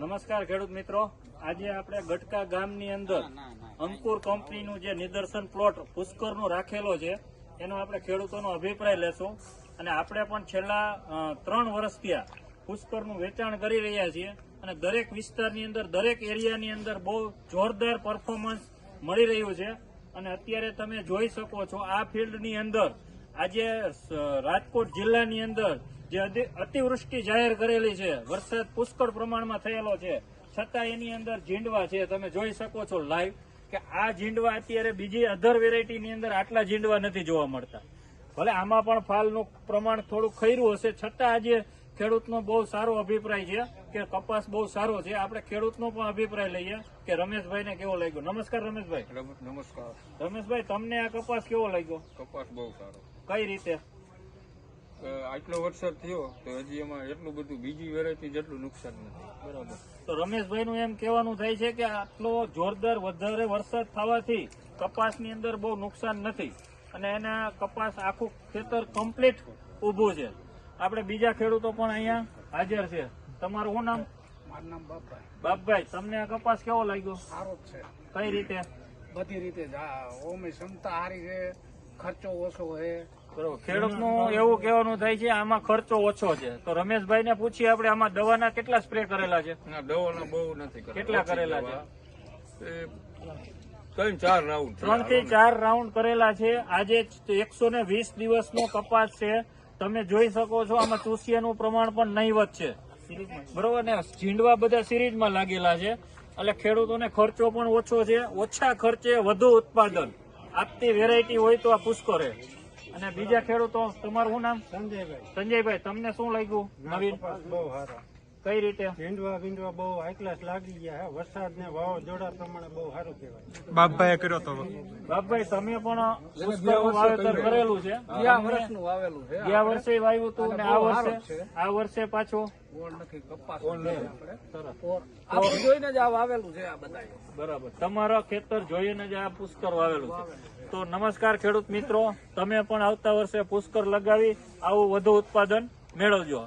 નમસ્કાર ખેડૂત મિત્રો. આજે આપણે ગટકા ગામની અંદર અંકુર કંપનીનું જે નિદર્શન પ્લોટ પુષ્કરનો રાખેલો છે એનો આપણે ખેડૂતોનો અભિપ્રાય લેશું. અને આપણે પણ છેલ્લા ત્રણ વર્ષથી આ પુષ્કરનું વેચાણ કરી રહ્યા છીએ. અને દરેક વિસ્તારની અંદર દરેક એરિયાની અંદર બહુ જોરદાર પરફોર્મન્સ મળી રહ્યું છે. અને અત્યારે તમે જોઈ શકો છો આ ફિલ્ડની અંદર આજે રાજકોટ જિલ્લાની અંદર જે અતિવૃષ્ટિ જાહેર કરેલી છે. વરસાદ પુષ્કળ પ્રમાણમાં થયેલો છે. છતાં એની અંદર ઝીંડવા છે. તમે જોઈ શકો છો લાઈવ કે આ ઝીંડવા અત્યારે બીજી અધર વેરાયટીની અંદર આટલા ઝીંડવા નથી જોવા મળતા. ભલે આમાં પણ ફાલનું પ્રમાણ થોડું ખૈરું હશે છતાં આજે ખેડૂતનો બહુ સારો અભિપ્રાય છે કે કપાસ બહુ સારો છે. આપણે ખેડૂતનો પણ અભિપ્રાય લઈએ કે રમેશભાઈને કેવો લાગ્યો? નમસ્કાર રમેશભાઈ. નમસ્કાર. રમેશભાઈ તમને આ કપાસ કેવો લાગ્યો? કપાસ બહુ સારો. કઈ રીતે? આટલો વરસાદ થયો તો હજી એમાં એટલું બધું બીજી વેરાયટી જેટલું નુકસાન નથી. બરાબર. તો રમેશભાઈ નું એમ કહેવાનું થાય છે કે આટલો જોરદાર વધારે વરસાદ થવાથી કપાસની અંદર બહુ નુકસાન નથી અને એના કપાસ આખું ખેતર કમ્પ્લીટ ઊભું છે. આપણે બીજા ખેડૂતો પણ અહીંયા હાજર છે. તમારું શું નામ? મારું નામ બાપભાઈ. બાપભાઈ તમને આ કપાસ કેવો લાગ્યો? સારો જ છે. કઈ રીતે? બધી રીતે ઓમે ક્ષમતા સારી છે ખર્ચો ઓછો છે. ખેડૂતનું એવું કહેવાનું થાય છે આમાં ખર્ચો ઓછો છે. તો રમેશભાઈ ને પૂછીએ આપણે આમાં દવાના કેટલા સ્પ્રે કરેલા છે? ના દવાનો બહુ નથી કેટલા કરેલા છે? ત્રણ ચાર રાઉન્ડ ત્રણથી ચાર રાઉન્ડ કરેલા છે. આજે એકસો ને વીસ દિવસનો કપાસ છે. તમે જોઈ શકો છો આમાં ચૂસિયાનું પ્રમાણ પણ નહીવત છે બરોબર ને? ઝીંડવા બધા સિરીઝમાં લાગેલા છે. એટલે ખેડૂતોને ખર્ચો પણ ઓછો છે. ઓછા ખર્ચે વધુ ઉત્પાદન. આપતી વેરાયટી હોય તો આ પુષ્કરે અને બીજા ખેડૂતો તમારું શું નામ? સંજયભાઈ. સંજયભાઈ તમને શું લાગ્યું? નવીન? બહુ સારો કઈ રીતે? ભીંડવા ભીંડવા બહુ હાઈ ક્લાસ લાગી ગયા હે. વરસાદ ને વાવાઝોડા પ્રમાણે બહુ સારું કહેવાય. બાપભાઈ કર્યો તો બાપભાઈ તમે પણ વાવેતર કરેલું છે? ગયા વર્ષનું વાવેલું છે. ગયા વર્ષે વાવ્યું હતું ને આ વર્ષે? આ વર્ષે પાછું? ગોળ નથી કપાસ ગોળ નથી. આપણે. સરસ. ઓર આપણે જોઈને જ આ વાવેલું છે આ બધા બરાબર. તમારા ખેતર જોઈને જ આ પુષ્કર વાવેલું છે. તો નમસ્કાર ખેડૂત મિત્રો. તમે પણ આવતા વર્ષે પુષ્કર લગાવી આવું વધુ ઉત્પાદન મેળવજો.